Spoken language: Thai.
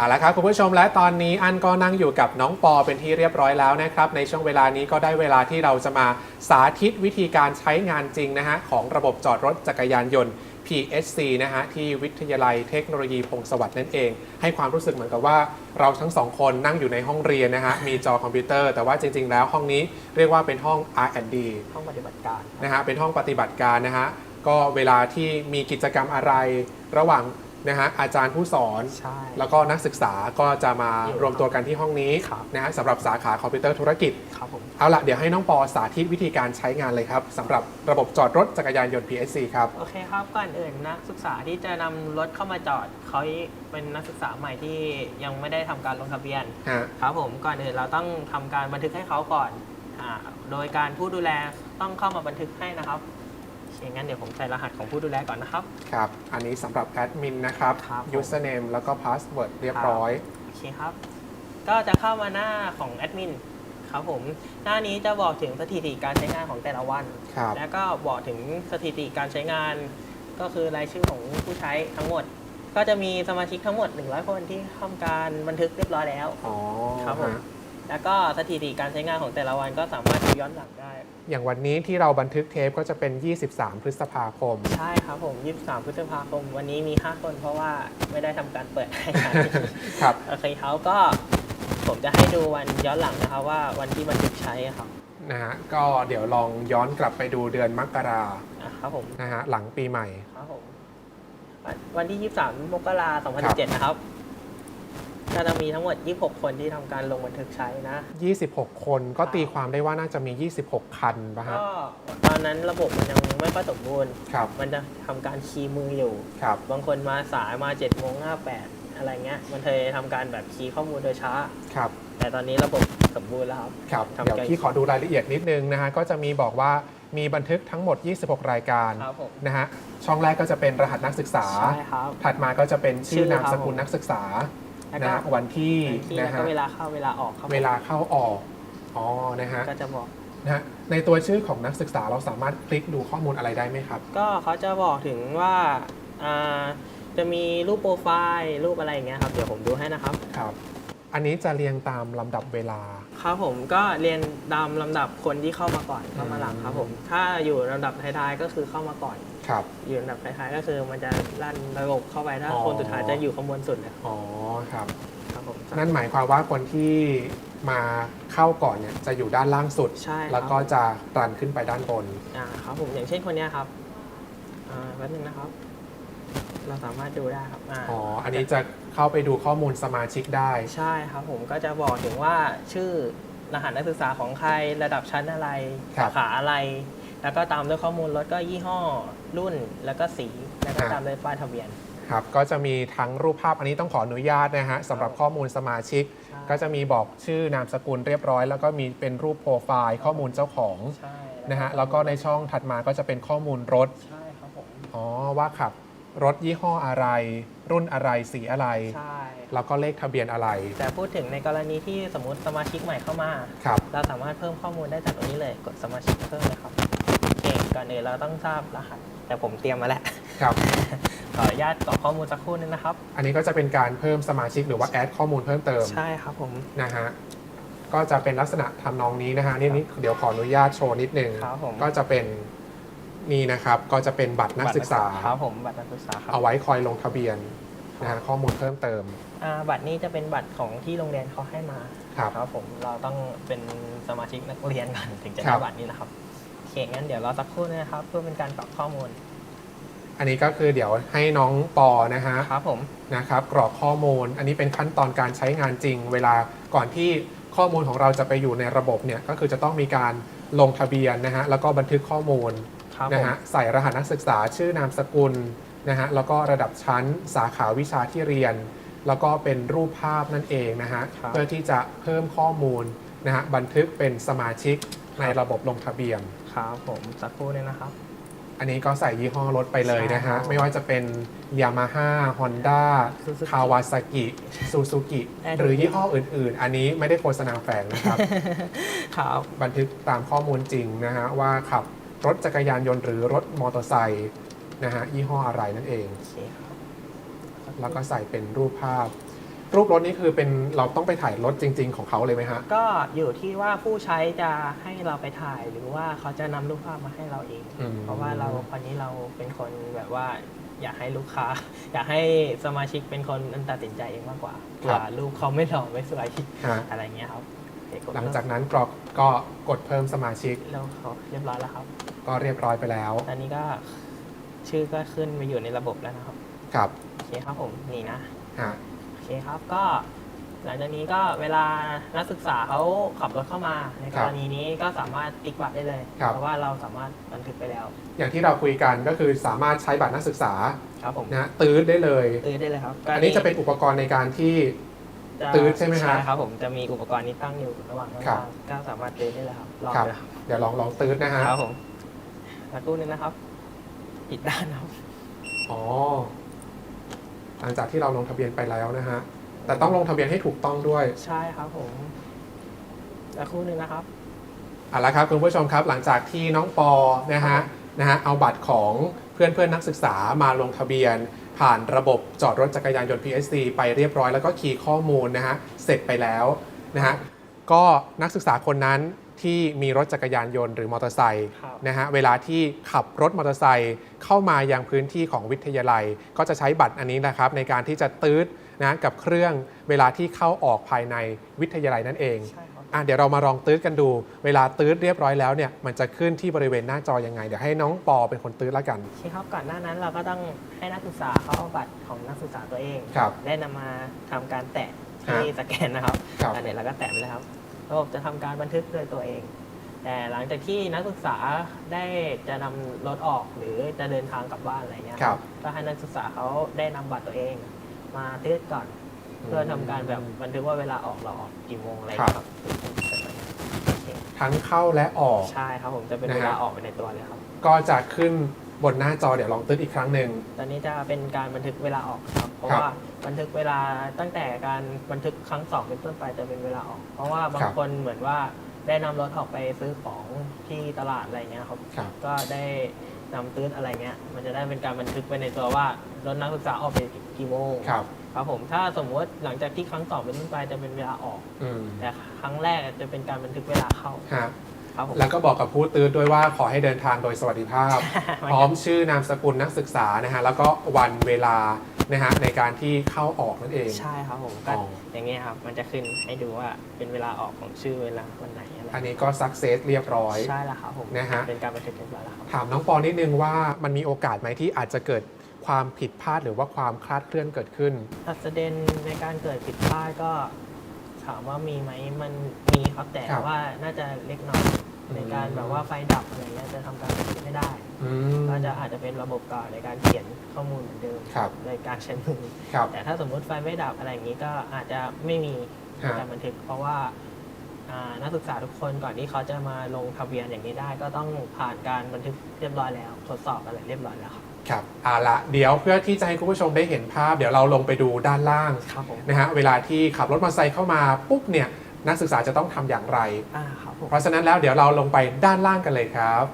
เอาละครับคุณผู้ชมและตอนนี้อันก็นั่งอยู่กับน้องปอเป็นที่เรียบร้อยแล้วนะครับ ในช่วงเวลานี้ก็ได้เวลาที่เราจะมาสาธิตวิธีการใช้งานจริงนะฮะของระบบจอดรถจักรยานยนต์ PSC นะฮะที่วิทยาลัยเทคโนโลยีพงศวัสดิ์นั่นเอง ให้ความรู้สึกเหมือนกับว่าเราทั้งสองคนนั่งอยู่ในห้องเรียนนะฮะมีจอคอมพิวเตอร์ แต่ว่าจริง ๆ แล้วห้องนี้เรียกว่าเป็นห้อง R&D ห้องปฏิบัติการนะฮะเป็นห้องปฏิบัติการนะฮะก็เวลาที่มีกิจกรรมอะไรระหว่าง นะฮะอาจารย์ผู้สอน ใช่ แล้วก็นักศึกษาก็จะมารวมตัวกันที่ห้องนี้ครับ นะฮะสำหรับสาขาคอมพิวเตอร์ธุรกิจ ครับผม เอาละเดี๋ยวให้น้องปอสาธิตวิธีการใช้งานเลยครับสำหรับระบบจอดรถจักรยานยนต์ PSC ครับ โอเคครับ ก่อนอื่นนักศึกษาที่จะนำรถเข้ามาจอดเขาเป็นนักศึกษาใหม่ที่ยังไม่ได้ทำการลงทะเบียน ฮะ ครับผม ก่อนอื่นเราต้องทำการบันทึกให้เขาก่อนอ่าโดยการผู้ดูแลต้องเข้ามาบันทึกให้นะครับ อย่างนั้นเดี๋ยวผมใส่รหัสของผู้ดูแลก่อนนะครับ ครับ อันนี้สำหรับแอดมินนะครับ ครับผม username แล้วก็ password เรียบร้อย โอเคครับ ก็จะเข้ามาหน้าของแอดมินครับผม หน้านี้จะบอกถึงสถิติการใช้งานของแต่ละวัน ครับ แล้วก็บอกถึงสถิติการใช้งาน ก็คือรายชื่อของผู้ใช้ทั้งหมด ก็จะมีสมาชิกทั้งหมด 100 คนที่ทำการบันทึกเรียบร้อยแล้ว อ๋อครับผม ฮะ แล้วก็สถิติการใช้งานของแต่ละวันก็สามารถดูย้อนหลังได้ อย่างวันนี้ที่เราบันทึกเทปก็จะเป็น 23 พฤษภาคม ใช่ครับผม 23 พฤษภาคม วันนี้มี 5 คนเพราะว่าไม่ได้ทำการเปิดให้กันครับ โอเคเขาก็ผมจะให้ดูวันย้อนหลังนะครับว่าวันที่บันทึกใช้อะครับนะฮะ ก็เดี๋ยวลองย้อนกลับไปดูเดือนมกราอะครับผม นะฮะ หลังปีใหม่ ครับผมวันวันที่ 23 มกราคม2017 นะครับ ก็จะมีทั้งหมด 26 คนที่ทำการลงบันทึกใช้นะ 26 คนก็ตีความได้ว่าน่าจะมี 26 คันป่ะฮะก็ตอนนั้นระบบมันยังไม่ค่อยสมบูรณ์ ครับมันจะทำการคีย์มืออยู่ ครับ บางคนมาสายมา7โมง58อะไรเงี้ย มันเคยทำการแบบคีย์ข้อมูลโดยช้า ครับ แต่ตอนนี้ระบบสมบูรณ์แล้วครับ ครับ ทำเดี๋ยวการพี่ขอดูรายละเอียดนิดนึงนะฮะ ก็จะมีบอกว่ามีบันทึกทั้งหมด 26 รายการครับผม นะฮะ ช่องแรกก็จะเป็นรหัสนักศึกษา ใช่ครับ ถัดมาก็จะเป็นชื่อชื่อนามสกุลครับผมนักศึกษา แล้วนะก็ฮะวันที่ที่นะแล้วฮะก็เวลาเข้าเวลาออกครับผมเวลาเข้าออกอ๋อนะฮะก็จะบอก นะฮะในตัวชื่อของนักศึกษาเราสามารถคลิกดูข้อมูลอะไรได้ไหมครับ ก็เขาจะบอกถึงว่าอ่าจะมีรูปโปรไฟล์รูปอะไรอย่างเงี้ยครับ เดี๋ยวผมดูให้นะครับ ครับ อันนี้จะเรียงตามลำดับเวลา ครับผมก็เรียนตามลำดับคนที่เข้ามาก่อนเข้ามาหลังครับผม ถ้าอยู่ลำดับท้ายๆก็คือเข้ามาก่อน ครับ อยู่ลำดับท้ายๆก็คือมันจะลั่นระบบเข้าไปถ้าอ๋อ คนสุดท้ายจะอยู่ข้างบนสุดเลยอ๋อครับ ครับผม นั่นหมายความว่าคนที่มาเข้าก่อนเนี่ยจะอยู่ด้านล่างสุด ใช่ครับ แล้วก็จะรันขึ้นไปด้านบน อ่าครับผมอย่างเช่นคนเนี้ยครับอ่าแป๊บนึงนะครับ เราสามารถดูได้ครับาอ๋อ อันนี้จะเข้าไปดูข้อมูลสมาชิกได้ ใช่ครับผมก็จะบอกถึงว่าชื่อรหัสนักศึกษาของใครระดับชั้นอะไรครับสาขาอะไร แล้วก็ตามด้วยข้อมูลรถก็ยี่ห้อ รุ่นแล้วก็สีแล้วก็ครับตามด้วยป้ายทะเบียนครับก็จะมีทั้งรูปภาพอันนี้ต้องขออนุญาตนะฮะสำหรับข้อมูลสมาชิกใช่ก็จะมีบอกชื่อนามสกุลเรียบร้อย แล้วก็มีเป็นรูปโปรไฟล์ข้อมูลเจ้าของใช่นะฮะแล้วก็ในช่องถัดมาก็จะเป็นข้อมูลรถใช่ครับผมอ๋อว่าขับ รถยี่ห้ออะไร รุ่นอะไรสีอะไร ใช่ แล้วก็เลขทะเบียนอะไร แต่พูดถึงในกรณีที่สมมติสมาชิกใหม่เข้ามา ครับ เราสามารถเพิ่มข้อมูลได้จากตรงนี้เลยกดสมาชิกเพิ่มเลยครับโอเคก่อนอื่นเราต้องทราบรหัสแต่ผมเตรียมมาแล้ว ครับ ขออนุญาตกรอกข้อมูลสักครู่นึงนะครับ อันนี้ก็จะเป็นการเพิ่มสมาชิกหรือว่าแอดข้อมูลเพิ่มเติมใช่ครับผม นะฮะ ก็จะเป็นลักษณะทำนองนี้นะฮะนี่นี่เดี๋ยวขออนุญาตโชว์นิดนึง ครับผม ก็จะเป็น นี่นะครับก็จะเป็นบัตรนักศึกษา ครับผมบัตรนักศึกษาครับเอาไว้คอยลงทะเบียนนะฮะข้อมูลเพิ่มเติม อ่าบัตรนี้จะเป็นบัตรของที่โรงเรียนเขาให้มาครับครับผมเราต้องเป็นสมาชิกนักเรียนก่อนถึงจะครัได้บ บัตรนี้นะครับโอเคงั้นเดี๋ยวเราสักครู่นะครับ เพื่อเป็นการกรอกข้อมูลอันนี้ก็คือเดี๋ยวให้น้องปอนะฮะ ครับผม นะครับกรอกข้อมูล อันนี้เป็นขั้นตอนการใช้งานจริง เวลาก่อนที่ข้อมูลของเราจะไปอยู่ในระบบเนี่ยก็คือจะต้องมีการลงทะเบียนนะฮะแล้วก็บันทึกข้อมูล ครับผนะมฮะใส่รหัสนักศึกษาชื่อนามสกุลนะฮะแล้วก็ระดับชั้นสาขาวิชาที่เรียน แล้วก็เป็นรูปภาพนั่นเองนะฮะครับเพื่อที่จะเพิ่มข้อมูลนะฮะบันทึกเป็นสมาชิกในระบบลงทะเบียนครับผมสักครู่นึงนะครับ อันนี้ก็ใส่ยี่ห้อรถไปเลยนะใช่ครัฮะบไม่ว่าจะเป็น Yamaha Honda Suzuki Kawasaki Suzuki ได้ทุกหรือยี่ห้ออื่น ๆ อันนี้ไม่ได้โฆษณาแฝงนะครับ ครับ บันทึกตามข้อมูลจริงนะฮะว่าขับ รถจักรยานยนต์หรือรถมอเตอร์ไซค์นะฮะยี่ห้ออะไรนั่นเอง โอเคครับแล้วก็ใส่เป็นรูปภาพ รูปรถนี่คือเป็นเราต้องไปถ่ายรถจริง ๆ ของเขาเลยไหมฮะ ก็อยู่ที่ว่าผู้ใช้จะให้เราไปถ่ายหรือว่าเขาจะนำรูปภาพมาให้เราเอง อืม เพราะว่าเราคนนี้เราเป็นคนแบบว่า อยากให้ลูกค้า อยากให้สมาชิกเป็นคนตัดสินใจเองมากกว่าครับ ว่ารูปเขาไม่หล่อไม่สวยฮะอะไรเงี้ยครับเดี๋ยวดหลังจากนั้นกรอกก็กดเพิ่มสมาชิกแล้วเขาเรียบร้อยแล้วครับ ก็เรียบร้อยไปแล้วตอนนี้ก็ชื่อก็ขึ้นไปอยู่ในระบบแล้วนะครับ ครับ โอเคครับผมนี่นะ ฮะ โอเคครับก็ หลังจากนี้ก็เวลานักศึกษาเขาขับรถเข้ามาในกรณีนี้ก็สามารถติ๊กบัตรได้เลยเพราะว่าเราสามารถบันทึกไปแล้ว อย่างที่เราคุยกันก็คือสามารถใช้บัตรนักศึกษาครับผมนะตื้อได้เลย ตื้อได้เลยครับอันนี้จะเป็นอุปกรณ์ในการที่ ตื้อใช่ไหมฮะใช่ครับผมจะมีอุปกรณ์นี้ตั้งอยู่ระหว่างข้างครับล่างก็สามารถตื้อได้เลยครับลองครับเลยครับเดี๋ยวลองลองตื้อนะฮะ ครับผม สักครู่นึงนะครับผิดด้านครับ อ๋อ หลังจากที่เราลงทะเบียนไปแล้วนะฮะ แต่ต้องลงทะเบียนให้ถูกต้องด้วยใช่ครับผมสักครู่นึงนะครับ เอาละครับคุณผู้ชมครับ หลังจากที่น้องปอนะฮะนะฮะเอาบัตรของเพื่อนเพื่อนๆนักศึกษามาลงทะเบียน ผ่านระบบจอดรถจักรยานยนต์ PSC ไปเรียบร้อยแล้วก็คีย์ข้อมูลนะฮะเสร็จไปแล้วนะฮะก็นักศึกษาคนนั้น ที่มีรถจักรยานยนต์หรือมอเตอร์ไซค์ครับนะฮะเวลาที่ขับรถมอเตอร์ไซค์เข้ามายังพื้นที่ของวิทยาลัย ก็จะใช้บัตรอันนี้นะครับในการที่จะตืดนะกับเครื่องเวลาที่เข้าออกภายในวิทยาลัยนั่นเองใช่ครับ อะเดี๋ยวเรามาลองตื้ดกันดู เวลาตื้ดเรียบร้อยแล้วเนี่ยมันจะขึ้นที่บริเวณหน้าจอยังไงเดี๋ยวให้น้องปอเป็นคนตื้ดละกันโอเคครับก่อนหน้านั้นเราก็ต้องให้นักศึกษาเขาเอาบัตรของนักศึกษาตัวเอง ครับได้นำมาทำการแตะฮะที่สแกนนะครับครับ อันนี้เราก็แตะไปแล้วครับ ระบบจะทำการบันทึกด้วยตัวเอง แต่หลังจากที่นักศึกษาได้จะนำรถออกหรือจะเดินทางกลับบ้านอะไรเงี้ยครับก็ให้นักศึกษาเขาได้นำบัตรตัวเอง มาตืดก่อน เพื่อทำการแบบบันทึกว่าเวลาออกเราออกกี่โมงอะไรเงี้ยครับโอเคทั้งเข้าและออกใช่ครับผมจะเป็นนะฮะเวลาออกไปในตัวเลยครับ ก็จะขึ้น บนหน้าจอเดี๋ยวลองตื้ดอีกครั้งหนึ่ง ตอนนี้จะเป็นการบันทึกเวลาออกครับ เพราะครับว่าบันทึกเวลาตั้งแต่การบันทึกครั้งสองเป็นต้นไปจะเป็นเวลาออก เพราะว่าบางครับ คนเหมือนว่าได้นำรถออกไปซื้อของที่ตลาดอะไรเงี้ยครับ ครับ ก็ได้นำตื้นอะไรเงี้ย มันจะได้เป็นการบันทึกไปในตัวว่ารถนักศึกษาออกไปกี่โมงครับ ครับผม ถ้าสมมติหลังจากที่ครั้งสองเป็นต้นไปจะเป็นเวลาออก อืมแต่ครั้งแรกจะเป็นการบันทึกเวลาเข้า ฮะ ครับผม แล้วก็บอกกับผู้ตื้ดด้วยว่าขอให้เดินทางโดยสวัสดิภาพ พร้อมชื่อนามสกุลนักศึกษานะฮะแล้วก็วันเวลานะฮะในการที่เข้าออกนั่นเอง ใช่ครับผมก็อ๋อ อย่างเงี้ยครับ มันจะขึ้นให้ดูว่าเป็นเวลาออกของชื่อเวลาวันไหนอะไรอันนี้ก็สักเซสเรียบร้อย ใช่แล้วครับผมนะฮะ เป็นการบันทึกเรียบร้อยแล้วครับ ถามน้องปอนิดนึงว่ามันมีโอกาสไหมที่อาจจะเกิดความผิดพลาดหรือว่าความคลาดเคลื่อนเกิดขึ้นอัศเดนในการเกิดผิดพลาดก็ ถามว่ามีไหมมันมีครับแต่ครับ ว่าน่าจะเล็กน้อยอืมในการแบบว่าไฟดับอะไรเงี้ยจะทำการบันทึกไม่ได้ อืมก็จะอาจจะเป็นระบบเก่าในการเขียนข้อมูลเหมือนเดิมครับในการใช้มือครับแต่ถ้าสมมุติไฟไม่ดับอะไรอย่างนี้ก็อาจจะไม่มีฮะการบันทึก เพราะว่าอ่านักศึกษาทุกคนก่อนที่เขาจะมาลงทะเบียนอย่างนี้ได้ ก็ต้องผ่านการบันทึกเรียบร้อยแล้วทดสอบอะไรเรียบร้อยแล้วครับ ครับเอาละเดี๋ยวเพื่อที่จะให้คุณผู้ชมได้เห็นภาพ เดี๋ยวเราลงไปดูด้านล่างครับผมนะฮะเวลาที่ขับรถมอเตอร์ไซค์เข้ามาปุ๊บเนี่ยนักศึกษาจะต้องทำอย่างไร อ่าครับผม เพราะฉะนั้นแล้วเดี๋ยวเราลงไปด้านล่างกันเลยครับ